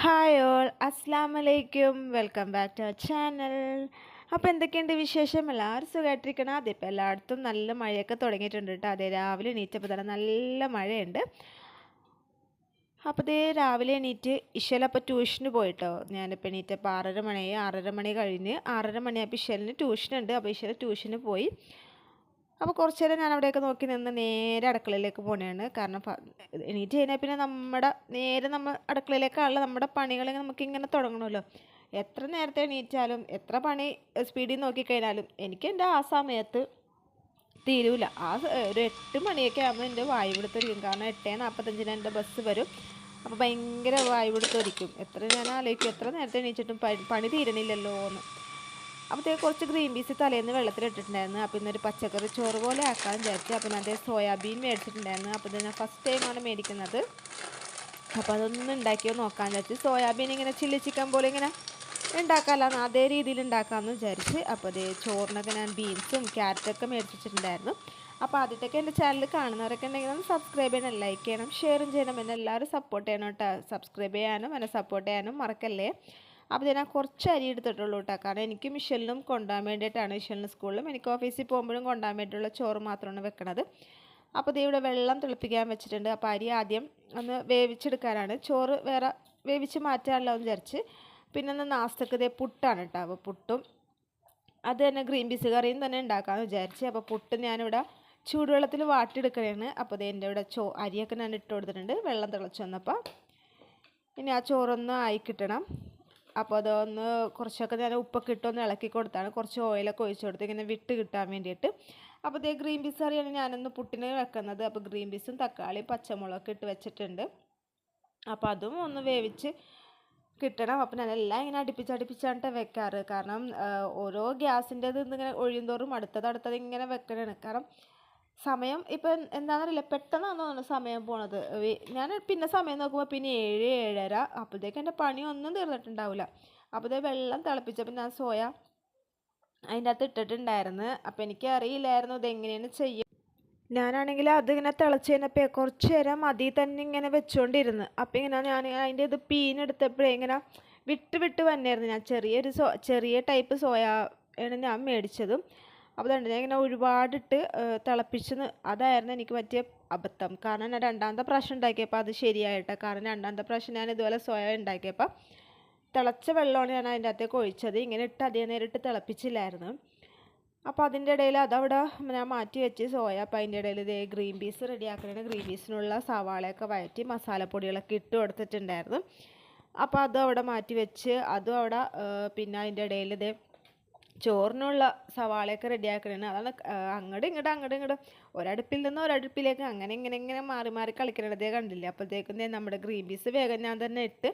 Hi all അസ്സാം വലൈക്കും welcome back to our channel അപ്പോൾ എന്തൊക്കെയുണ്ട് വിശേഷം? എല്ലാവരും സുഖമായിട്ടിരിക്കണം അതിപ്പോൾ എല്ലായിടത്തും നല്ല മഴയൊക്കെ തുടങ്ങിയിട്ടുണ്ട് കേട്ടോ. അതെ രാവിലെ എണീറ്റപ്പോൾ തന്നെ നല്ല മഴയുണ്ട്. അപ്പോൾ ഇതേ രാവിലെ എണീറ്റ് ഇഷലപ്പോൾ ട്യൂഷന് പോയിട്ടോ. ഞാനിപ്പോൾ എണീറ്റപ്പോൾ ആറര മണിയായി. ആറര മണി കഴിഞ്ഞ് ആറര മണിയായപ്പോൾ ഇഷലിന് ട്യൂഷനുണ്ട്. അപ്പോൾ ഇഷൽ ട്യൂഷന് പോയി. അപ്പോൾ കുറച്ച് നേരം ഞാൻ അവിടെയൊക്കെ നോക്കി നിന്ന് നേരെ അടുക്കളയിലേക്ക് പോകണതാണ് കാരണം എണീറ്റ് കഴിഞ്ഞാൽ പിന്നെ നമ്മുടെ നേരെ നമ്മൾ അടുക്കളയിലേക്കാണല്ലോ നമ്മുടെ നമുക്ക് ഇങ്ങനെ തുടങ്ങണമല്ലോ എത്ര നേരത്തെ എണീറ്റാലും എത്ര പണി സ്പീഡിൽ നോക്കിക്കഴിഞ്ഞാലും എനിക്ക് എന്റെ ആ സമയത്ത് തീരൂല. ആ ഒരു എട്ട് മണിയൊക്കെ ആകുമ്പോൾ എന്റെ വായുപിടുത്തൊരിക്കും കാരണം എട്ടേ നാൽപ്പത്തഞ്ചിന് എന്റെ ബസ് വരും. അപ്പോൾ ഭയങ്കര വായുപിടുത്തൊരിക്കും എത്ര ഞാൻ ആലോചിക്കും എത്ര നേരത്തെ എണീച്ചിട്ടും പണി തീരണില്ലല്ലോ എന്ന് അപ്പോഴത്തേക്ക് കുറച്ച് ഗ്രീൻ പീസ് തലേന്ന് വെള്ളത്തിലിട്ടിട്ടുണ്ടായിരുന്നു. അപ്പോൾ ഇന്നൊരു പച്ചക്കറി ചോറ് പോലെ ആക്കാൻ വിചാരിച്ചു അപ്പോൾ ഞാൻ സോയാബീൻ മേടിച്ചിട്ടുണ്ടായിരുന്നു. അപ്പോൾ ഞാൻ ഫസ്റ്റ് ടൈമാണ് മേടിക്കുന്നത്. അപ്പോൾ അതൊന്നും ഉണ്ടാക്കിയോ നോക്കാൻ വിചാരിച്ചു. സോയാബീൻ ഇങ്ങനെ ചില്ലി ചിക്കൻ പോലെ ഇങ്ങനെ ഉണ്ടാക്കാമല്ലോ അതേ രീതിയിൽ ഉണ്ടാക്കാമെന്ന് വിചാരിച്ച് അപ്പോൾ അതേ ചോറിനൊക്കെ ഞാൻ ബീൻസും ക്യാരറ്റൊക്കെ മേടിച്ചിട്ടുണ്ടായിരുന്നു. അപ്പോൾ ആദ്യത്തൊക്കെ എന്റെ ചാനൽ കാണുന്നവരൊക്കെ ഉണ്ടെങ്കിൽ ഒന്ന് സബ്സ്ക്രൈബ് ചെയ്യണം ലൈക്ക് ചെയ്യണം ഷെയറും ചെയ്യണം. എന്നെ എല്ലാവരും സപ്പോർട്ട് ചെയ്യണം കേട്ടോ. സബ്സ്ക്രൈബ് ചെയ്യാനും എന്നെ സപ്പോർട്ട് ചെയ്യാനും മറക്കല്ലേ? അപ്പോൾ ഞാൻ കുറച്ച് അരി എടുത്തിട്ടുള്ളൂ കേട്ടോ. കാരണം എനിക്ക് മിഷലിനും കൊണ്ടുപോകാൻ വേണ്ടിയിട്ടാണ് മിഷലിന് സ്കൂളിലും എനിക്ക് ഓഫീസിൽ പോകുമ്പോഴും കൊണ്ടുപോകാൻ വേണ്ടിയിട്ടുള്ള ചോറ് മാത്രമാണ് വെക്കണത്. അപ്പോൾ ഇത് ഇവിടെ വെള്ളം തിളപ്പിക്കാൻ വെച്ചിട്ടുണ്ട്. അപ്പോൾ അരി ആദ്യം ഒന്ന് വേവിച്ചെടുക്കാനാണ്. ചോറ് വേറെ വേവിച്ച് മാറ്റാമല്ലോ എന്ന് വിചാരിച്ച്. പിന്നെ ഒന്ന് നാസ്തക്ക് ഇതേ പുട്ടാണ് കേട്ടോ. അപ്പോൾ പുട്ടും അത് തന്നെ ഗ്രീൻ പീസ് കറിയും തന്നെ ഉണ്ടാക്കാമെന്ന് വിചാരിച്ച്. അപ്പോൾ പുട്ട് ഞാനിവിടെ ചൂടുവെള്ളത്തിൽ വാട്ടിയെടുക്കണേണ്. അപ്പോൾ ഇത് എന്റെ ഇവിടെ ചോ അരിയൊക്കെ ഞാൻ ഇട്ട് കൊടുത്തിട്ടുണ്ട്. വെള്ളം തിളച്ച് വന്നപ്പോൾ ഇനി ആ ചോറൊന്ന് ആയി കിട്ടണം. അപ്പോൾ അതൊന്ന് കുറച്ചൊക്കെ ഞാൻ ഉപ്പൊക്കെ ഇട്ടൊന്ന് ഇളക്കി കൊടുത്താണ്. കുറച്ച് ഓയിലൊക്കെ ഒഴിച്ചു കൊടുത്ത് ഇങ്ങനെ വിട്ട് കിട്ടാൻ വേണ്ടിയിട്ട്. അപ്പോൾ ഇതേ ഗ്രീൻ പീസ് കറിയാണ് ഞാനൊന്ന് പുട്ടിന് വെക്കുന്നത്. അപ്പോൾ ഗ്രീൻ പീസും തക്കാളി പച്ചമുളകൊക്കെ ഇട്ട് വെച്ചിട്ടുണ്ട്. അപ്പോൾ അതും ഒന്ന് വേവിച്ച് കിട്ടണം. അപ്പം ഞാനെല്ലാം ഇങ്ങനെ അടുപ്പിച്ച് അടുപ്പിച്ചാണ് വെക്കാറ്. കാരണം ഓരോ ഗ്യാസിന്റെത് ഇങ്ങനെ ഒഴിയുന്തോറും അടുത്തത് അടുത്തത് ഇങ്ങനെ വെക്കണതാണ് കാരണം സമയം ഇപ്പം എന്താണെന്നറിയില്ല പെട്ടെന്നാണ് സമയം പോണത്. ഞാൻ പിന്നെ സമയം നോക്കുമ്പോൾ പിന്നെ ഏഴ് ഏഴര അപ്പോഴത്തേക്ക് എന്റെ പണി ഒന്നും തീർന്നിട്ടുണ്ടാവില്ല അപ്പോഴത്തേ വെള്ളം തിളപ്പിച്ചപ്പോൾ ഞാൻ സോയ അതിന്റെ അകത്ത് ഇട്ടിട്ടുണ്ടായിരുന്നു. അപ്പോൾ എനിക്ക് അറിയില്ലായിരുന്നു ഇതെങ്ങനെയാണ് ചെയ്യുക ഞാനാണെങ്കിൽ അത് ഇങ്ങനെ തിളച്ച് കഴിഞ്ഞപ്പോൾ കുറച്ച് നേരം അതിൽ തന്നെ ഇങ്ങനെ വെച്ചുകൊണ്ടിരുന്നു അപ്പോൾ ഇങ്ങനെ ഞാൻ അതിന്റെ ഇത് പീനെടുത്തപ്പോഴേ ഇങ്ങനെ വിട്ട് വിട്ട് വന്നായിരുന്നു. ഞാൻ ചെറിയൊരു സോ ചെറിയ ടൈപ്പ് സോയ ആണ് ഞാൻ മേടിച്ചതും. അപ്പോൾ അതുകൊണ്ട് ഞാൻ ഇങ്ങനെ ഒരുപാടിട്ട് തിളപ്പിച്ച് അതായിരുന്നു എനിക്ക് പറ്റിയ അബദ്ധം. കാരണം ഞാൻ രണ്ടാമത്തെ പ്രാവശ്യം ഉണ്ടാക്കിയപ്പോൾ അത് ശരിയായിട്ട്. കാരണം രണ്ടാമത്തെ പ്രാവശ്യം ഞാൻ ഇതുപോലെ സോയ ഉണ്ടാക്കിയപ്പോൾ തിളച്ച വെള്ളമാണ് ഞാൻ അതിന്റെ അകത്തേക്ക് ഒഴിച്ചത്. ഇങ്ങനെ ഇട്ട് അതേ നേരിട്ട് തിളപ്പിച്ചില്ലായിരുന്നു. അപ്പോൾ അതിന്റെ ഇടയിൽ അതവിടെ ഞാൻ മാറ്റി വെച്ച് സോയ അപ്പോൾ അതിന്റെ ഇടയിൽ ഇതേ ഗ്രീൻ പീസ് റെഡിയാക്കണേ ഗ്രീൻ പീസിനുള്ള സവാളയൊക്കെ വഴറ്റി മസാലപ്പൊടികളൊക്കെ ഇട്ട് കൊടുത്തിട്ടുണ്ടായിരുന്നു. അപ്പോൾ അതും അവിടെ മാറ്റി വെച്ച് അതും അവിടെ പിന്നെ അതിന്റെ ഇടയിൽ ഇതേ ചോറിനുള്ള സവാളയൊക്കെ റെഡിയാക്കണേന്. അതാണ് അങ്ങോട്ട് ഇങ്ങോട്ട് അങ്ങോട്ട് ഇങ്ങോട്ട് ഒരടുപ്പിൽ നിന്ന് ഒരടുപ്പിലേക്ക് അങ്ങനെ ഇങ്ങനെ ഇങ്ങനെ മാറി മാറി കളിക്കണതേ കണ്ടില്ല. അപ്പോഴത്തേക്കും നമ്മുടെ ഗ്രീൻ പീസ് വേഗം ഞാൻ തന്നെ ഇട്ട്.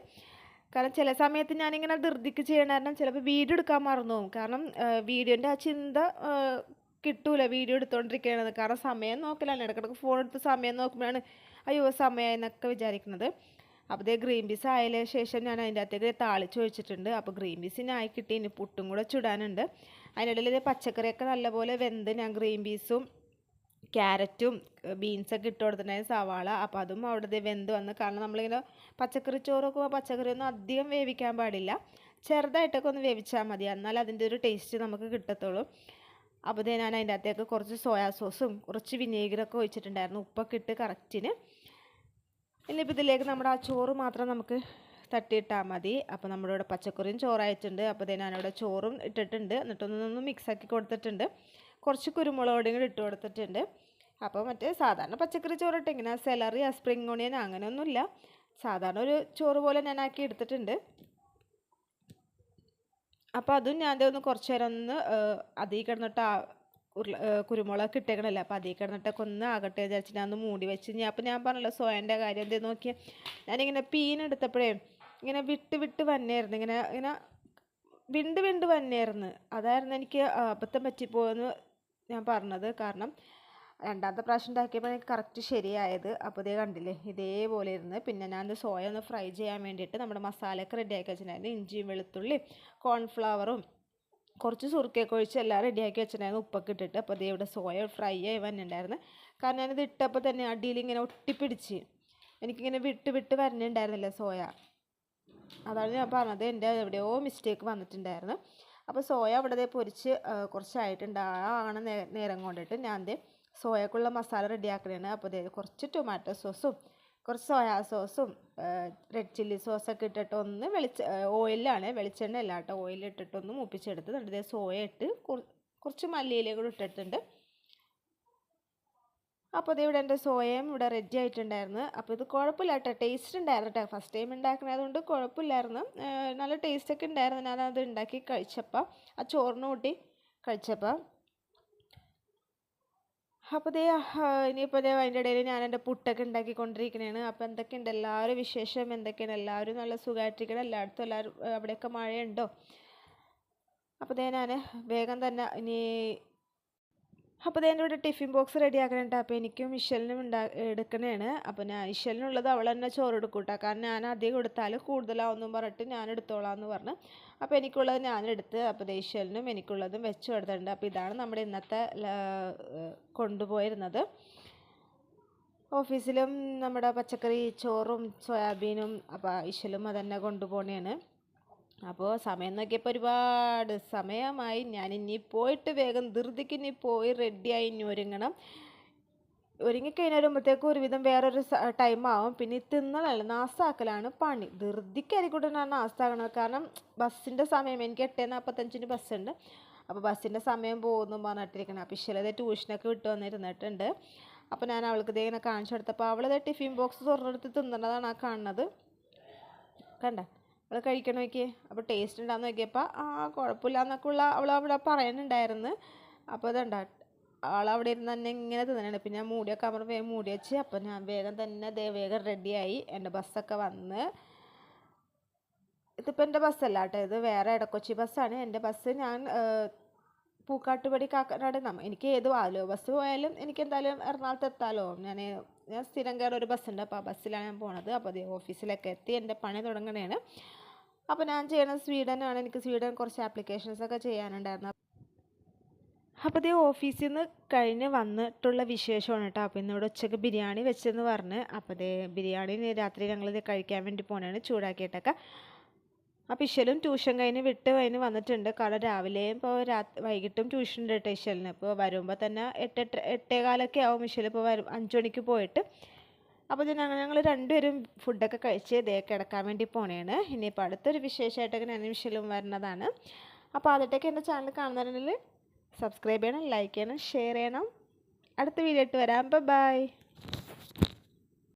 കാരണം ചില സമയത്ത് ഞാനിങ്ങനെ ധൃതിക്ക് ചെയ്യണ കാരണം ചിലപ്പോൾ വീഡിയോ എടുക്കാൻ മറന്നു പോകും. കാരണം വീഡിയോന്റെ ആ ചിന്ത കിട്ടൂല വീഡിയോ എടുത്തുകൊണ്ടിരിക്കുകയാണെന്ന് കാരണം സമയം നോക്കലാണ്. ഇടക്കിടക്ക് ഫോൺ എടുത്ത് സമയം നോക്കുമ്പോഴാണ് അയ്യോ സമയമായി എന്നൊക്കെ വിചാരിക്കുന്നത് അപ്പോൾ ഇതേ ഗ്രീൻ പീസ് ആയതിന് ശേഷം ഞാൻ അതിന്റെ അകത്തേക്ക് താളിച്ച് വെച്ചിട്ടുണ്ട് അപ്പോൾ ഗ്രീൻ പീസിനായി കിട്ടി. ഇനി പുട്ടും കൂടെ ചുടാനുണ്ട്. അതിനിടയിൽ പച്ചക്കറിയൊക്കെ നല്ലപോലെ വെന്ത് ഞാൻ ഗ്രീൻ പീസും ക്യാരറ്റും ബീൻസൊക്കെ ഇട്ട് കൊടുത്തിട്ടുണ്ടായിരുന്നു സവാള. അപ്പോൾ അതും അവിടെ വെന്ത് വന്ന് കാരണം നമ്മളിങ്ങനെ പച്ചക്കറി ചോറൊക്കെ പച്ചക്കറി ഒന്നും അധികം വേവിക്കാൻ പാടില്ല. ചെറുതായിട്ടൊക്കെ ഒന്ന് വേവിച്ചാൽ മതി. എന്നാൽ അതിന്റെ ഒരു ടേസ്റ്റ് നമുക്ക് കിട്ടത്തുള്ളൂ. അപ്പോൾ ഞാൻ അതിന്റെ അകത്തേക്ക് കുറച്ച് സോയാ സോസും കുറച്ച് വിനേഗറൊക്കെ ഒഴിച്ചിട്ടുണ്ടായിരുന്നു. ഉപ്പൊക്കെ ഇട്ട് കറക്റ്റിന് ഇനിയിപ്പോൾ ഇതിലേക്ക് നമ്മുടെ ആ ചോറ് മാത്രം നമുക്ക് തട്ടിയിട്ടാൽ മതി. അപ്പോൾ നമ്മുടെ ഇവിടെ പച്ചക്കറിയും ചോറായിട്ടുണ്ട്. അപ്പോൾ ഞാനിവിടെ ചോറും ഇട്ടിട്ടുണ്ട്. എന്നിട്ടൊന്നൊന്ന് മിക്സാക്കി കൊടുത്തിട്ടുണ്ട്. കുറച്ച് കുരുമുളക് പൊടിയും കൂടി ഇട്ട് കൊടുത്തിട്ടുണ്ട്. അപ്പോൾ മറ്റേ സാധാരണ പച്ചക്കറി ചോറിട്ട് ഇങ്ങനെ സെലറി സ്പ്രിംഗ് ഓണിയൻ അങ്ങനെയൊന്നുമില്ല. സാധാരണ ഒരു ചോറ് പോലെ ഞാൻ ആക്കി എടുത്തിട്ടുണ്ട്. അപ്പോൾ അതും ഞാൻ ഒന്ന് കുറച്ച് നേരം ഒന്ന് അതിൽ കിടന്നിട്ട് കുരുമുളക് ഇട്ടേക്കണല്ലോ? അപ്പോൾ അതിൽ കിടന്നിട്ടൊക്കെ ഒന്ന് ആകട്ടെ വിചാരിച്ച് ഞാൻ ഒന്ന് മൂടി വെച്ച് ഞാൻ അപ്പോൾ ഞാൻ പറഞ്ഞല്ലോ സോയന്റെ കാര്യം എന്തേ നോക്കിയാൽ ഞാനിങ്ങനെ പീനെടുത്തപ്പോഴേ ഇങ്ങനെ വിട്ട് വിട്ട് വന്നായിരുന്നു ഇങ്ങനെ ഇങ്ങനെ വിണ്ട് വിണ്ട് വന്നായിരുന്നു അതായിരുന്നു എനിക്ക് അബദ്ധം പറ്റിപ്പോയെന്ന് ഞാൻ പറഞ്ഞത്. കാരണം രണ്ടാമത്തെ പ്രാവശ്യം ഉണ്ടാക്കിയപ്പോൾ എനിക്ക് കറക്റ്റ് ശരിയായത്. അപ്പോൾ ഇതേ കണ്ടില്ലേ? ഇതേപോലെ ഇരുന്ന് പിന്നെ ഞാൻ സോയ ഒന്ന് ഫ്രൈ ചെയ്യാൻ വേണ്ടിയിട്ട് നമ്മുടെ മസാലയൊക്കെ റെഡിയാക്കി വെച്ചിട്ടുണ്ടായിരുന്നു. ഇഞ്ചിയും വെളുത്തുള്ളി കോൺഫ്ലവറും കുറച്ച് സുറുക്കൊക്കെ ഒഴിച്ച് എല്ലാം റെഡിയാക്കി വെച്ചിട്ടുണ്ടായിരുന്നു ഉപ്പൊക്കെ ഇട്ടിട്ട്. അപ്പോൾ അതേ ഇവിടെ സോയ ഫ്രൈ ആയി വന്നിട്ടുണ്ടായിരുന്നു. കാരണം ഞാനിത് ഇട്ടപ്പോൾ തന്നെ അടിയിൽ ഇങ്ങനെ ഒട്ടിപ്പിടിച്ച് എനിക്കിങ്ങനെ വിട്ട് വിട്ട് വരണുണ്ടായിരുന്നില്ല സോയ. അതാണ് ഞാൻ പറഞ്ഞത് എന്റെ എവിടെയോ മിസ്റ്റേക്ക് വന്നിട്ടുണ്ടായിരുന്നു. അപ്പോൾ സോയ അവിടെ ദേ പൊരിച്ച് കുറച്ചായിട്ടുണ്ട്. ആണ നേരം കൊണ്ടിട്ട് ഞാൻ ദേ സോയക്കുള്ള മസാല റെഡിയാക്കണേണ് അപ്പോൾ ദേ കുറച്ച് ടൊമാറ്റോ സോസും കുറച്ച് സോയാ സോസും റെഡ് ചില്ലി സോസൊക്കെ ഇട്ടിട്ട് ഒന്ന് വെളിച്ച ഓയിലാണ് വെളിച്ചെണ്ണ അല്ല കേട്ടോ. ഓയിലിട്ടിട്ട് ഒന്ന് മൂപ്പിച്ചെടുത്ത് എന്നിട്ട് സോയ ഇട്ട് കുറച്ച് മല്ലിയിലയും കൂടി ഇട്ടിട്ടുണ്ട്. അപ്പോൾ ഇതിവിടെ എന്റെ സോയയും ഇവിടെ റെഡി ആയിട്ടുണ്ടായിരുന്നു. അപ്പോൾ ഇത് കുഴപ്പമില്ല കേട്ടോ. ടേസ്റ്റ് ഉണ്ടായിരുന്നു കേട്ടോ. ഫസ്റ്റ് ടൈം ഉണ്ടാക്കുന്നത് കൊണ്ട് കുഴപ്പമില്ലായിരുന്നു. നല്ല ടേസ്റ്റൊക്കെ ഉണ്ടായിരുന്നു. ഞാനത് ഉണ്ടാക്കി കഴിച്ചപ്പോൾ ആ ചോറിന് കൂട്ടി കഴിച്ചപ്പോൾ അപ്പോൾ ദേ ഇനിയിപ്പോൾ ദേ അതിന്റെ ഇടയിൽ ഞാൻ എന്റെ പുട്ടൊക്കെ ഉണ്ടാക്കിക്കൊണ്ടിരിക്കണേണ്. അപ്പോൾ എന്തൊക്കെയുണ്ട്? എല്ലാവരും വിശേഷം എന്തൊക്കെയാണ്? എല്ലാവരും നല്ല സുഖമായിട്ടിരിക്കണം എല്ലായിടത്തും എല്ലാവരും അവിടെയൊക്കെ മഴയുണ്ടോ? അപ്പോൾ ദേ ഞാൻ വേഗം തന്നെ ഇനി അപ്പോൾ എന്റെ ഇവിടെ ടിഫിൻ ബോക്സ് റെഡി ആക്കണുണ്ട്. അപ്പോൾ എനിക്കും ഇഷലിനും ഉണ്ടാ എടുക്കണേണ്. അപ്പോൾ ഞാൻ ഇഷലിനുള്ളത് അവൾ തന്നെ ചോറ് എടുക്കും കേട്ടോ കാരണം ഞാൻ അധികം കൊടുത്താൽ കൂടുതലാവുമെന്നും പറഞ്ഞിട്ട് ഞാൻ എടുത്തോളാം എന്ന് പറഞ്ഞു. അപ്പോൾ എനിക്കുള്ളത് ഞാനെടുത്ത് അപ്പോൾ ദേ ഇഷലിനും എനിക്കുള്ളതും വെച്ച് കൊടുത്തിട്ടുണ്ട്. അപ്പോൾ ഇതാണ് നമ്മുടെ ഇന്നത്തെ കൊണ്ടുപോയിരുന്നത്. ഓഫീസിലും നമ്മുടെ പച്ചക്കറി ചോറും സോയാബീനും അപ്പോൾ ഇഷലും അതന്നെ കൊണ്ടുപോകണേണ് അപ്പോൾ സമയം നോക്കിയപ്പോൾ ഒരുപാട് സമയമായി. ഞാൻ ഇനി പോയിട്ട് വേഗം ധൃതിക്ക് ഇനി പോയി റെഡിയായി ഇനി ഒരുങ്ങണം. ഒരുങ്ങിക്കഴിഞ്ഞാൽ വരുമ്പോഴത്തേക്കും ഒരുവിധം വേറൊരു ടൈം ആവും. പിന്നെ തിന്നലല്ല നാസ്താക്കലാണ് പണി. ധൃതിക്കായിരിക്കട്ടെ ഞാൻ നാസാക്കണം കാരണം ബസ്സിന്റെ സമയം എനിക്ക് എട്ട് നാൽപ്പത്തഞ്ചിന് ബസ്സുണ്ട്. അപ്പോൾ ബസ്സിന്റെ സമയം പോകുന്നു പറഞ്ഞിട്ടിരിക്കണം. അപ്പോൾ ഇഷ്ടലത് ട്യൂഷനൊക്കെ വിട്ട് വന്നിരുന്നിട്ടുണ്ട്. അപ്പോൾ ഞാൻ അവൾക്ക് ഇതേ ഇങ്ങനെ കാണിച്ചു കൊടുത്തപ്പോൾ അവളത് ടിഫിൻ ബോക്സ് തുറന്നെടുത്ത് തിന്നണതാണ് ആ കാണുന്നത്. കണ്ട? അവൾ കഴിക്കണം നോക്കിയേ. അപ്പോൾ ടേസ്റ്റ് ഉണ്ടാന്ന് നോക്കിയപ്പോൾ ആ കുഴപ്പമില്ല എന്നൊക്കെ ഉള്ള അവൾ അവിടെ പറയുന്നുണ്ടായിരുന്നു. അപ്പോൾ അതുണ്ട ആളവിടെ ഇരുന്ന് തന്നെ ഇങ്ങനെ തിന്നണുണ്ട് പിന്നെ ഞാൻ മൂടിയൊക്കെ ആകുമ്പോൾ വേഗം മൂടി വെച്ച് അപ്പോൾ ഞാൻ വേഗം തന്നെ ദേ വേഗം റെഡിയായി എന്റെ ബസ്സൊക്കെ വന്ന്. ഇതിപ്പോൾ എന്റെ ബസ്സല്ല കേട്ടോ ഇത് വേറെ ഇടക്കൊച്ചി ബസ്സാണ് എന്റെ ബസ് ഞാൻ പൂക്കാട്ടുപടി കാക്കനാട് നമ്മ എനിക്ക് ഏത് ആലോ ബസ് പോയാലും എനിക്ക് എന്തായാലും എറണാകുളത്ത് എത്താലോ. ഞാൻ ഞാൻ സ്ഥിരം കയറി ഒരു ബസ്സുണ്ട് അപ്പോൾ ആ ബസ്സിലാണ് ഞാൻ പോണത്. അപ്പോൾ ഓഫീസിലൊക്കെ എത്തി. എന്റെ പണി തുടങ്ങണേണ്. അപ്പോൾ ഞാൻ ചെയ്യണത് സ്വീഡനാണ്. എനിക്ക് സ്വീഡൻ കുറച്ച് ആപ്ലിക്കേഷൻസ് ഒക്കെ ചെയ്യാനുണ്ടായിരുന്നു. അപ്പോൾ ഇതേ ഓഫീസിൽ നിന്ന് കഴിഞ്ഞ് വന്നിട്ടുള്ള വിശേഷമാണ് കേട്ടോ അപ്പോൾ ഇന്നിവിടെ ഉച്ചയ്ക്ക് ബിരിയാണി വെച്ചെന്ന് പറഞ്ഞ്. അപ്പോൾ ഇതേ ബിരിയാണി രാത്രി ഞങ്ങളിത് കഴിക്കാൻ വേണ്ടി പോകണതാണ് ചൂടാക്കിയിട്ടൊക്കെ. അപ്പോൾ ഇശലും ട്യൂഷൻ കഴിഞ്ഞ് വിട്ട് കഴിഞ്ഞ് വന്നിട്ടുണ്ട്. കാരണം രാവിലെയും ഇപ്പോൾ രാ വൈകിട്ടും ട്യൂഷൻ ഉണ്ട് കേട്ടോ ഇശലിന്. ഇപ്പോൾ വരുമ്പോൾ തന്നെ എട്ട് എട്ട് എട്ടേകാലൊക്കെ ആവും ഇശൽ ഇപ്പോൾ വരും അഞ്ച് മണിക്ക് പോയിട്ട്. അപ്പോൾ ഞങ്ങൾ ഞങ്ങൾ രണ്ടുപേരും ഫുഡൊക്കെ കഴിച്ച് ഇതേ കിടക്കാൻ വേണ്ടി പോണേണ്. ഇനിയിപ്പോൾ അടുത്തൊരു വിശേഷമായിട്ടൊക്കെ ഞാൻ ഇശലും വരുന്നതാണ് അപ്പോൾ ആദ്യത്തേക്ക് എന്റെ ചാനൽ കാണുന്നതിൽ സബ്സ്ക്രൈബ് ചെയ്യണം ലൈക്ക് ചെയ്യണം ഷെയർ ചെയ്യണം. അടുത്ത വീഡിയോ ഇട്ട് വരാം. ബൈ.